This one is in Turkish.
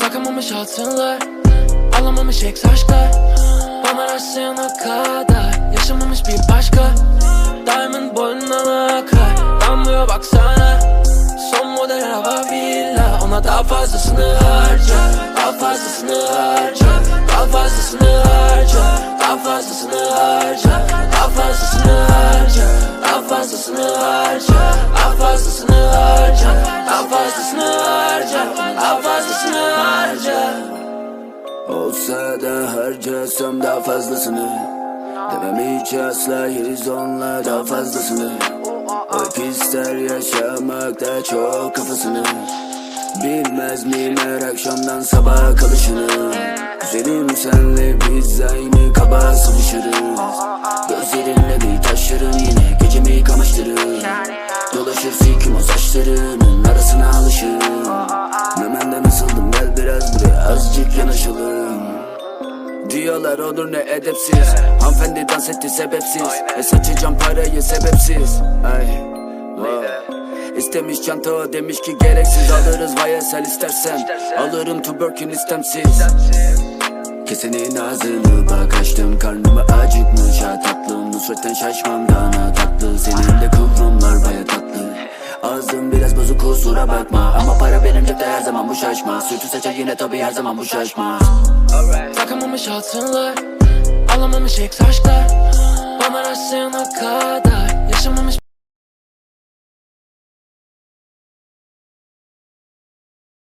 Takamamış altınlar Alamamış eks aşklar. Bana rastlayana kadar Yaşamamış bir başka. Diamond boynuna akar Damlıyor baksana. Son model hava villa Ona daha fazlasını harca Daha fazlasını harca Fazlasını harca Olsa da harcasam daha fazlasını. Demem hiç asla yeriz onunla daha fazlasını. O ister yaşamak daha çok kafasını. Bilmez miyim her akşamdan sabaha kalışını? Güzelim senle biz aynı kaba sıvışırız. Gözlerinle bir taşırım yine gecemi kamaştırır Dolaşır silkim o saçlarının arasına alışırım yanaşalım Diyorlar olur ne edepsiz. Hanımefendi dans etti sebepsiz. E saçacağım parayı sebepsiz. Ay wow. İstemiş çanta demiş ki gereksiz. Alırız YSL istersen. Alırım tuberkün istemsiz. Kesenin ağzını bak açtım Karnımı acıkmış ha tatlım Nusretten şaşmam dana tatlı. Senin de kıvrımlar baya tatlı kusura bakma. Ama para benim cepte her zaman bu şaşma. Sürtü saça yine tabi her zaman bu şaşmaz Takamamış altınlar Alamamış eks aşklar Bana rastlayana kadar Yaşamamış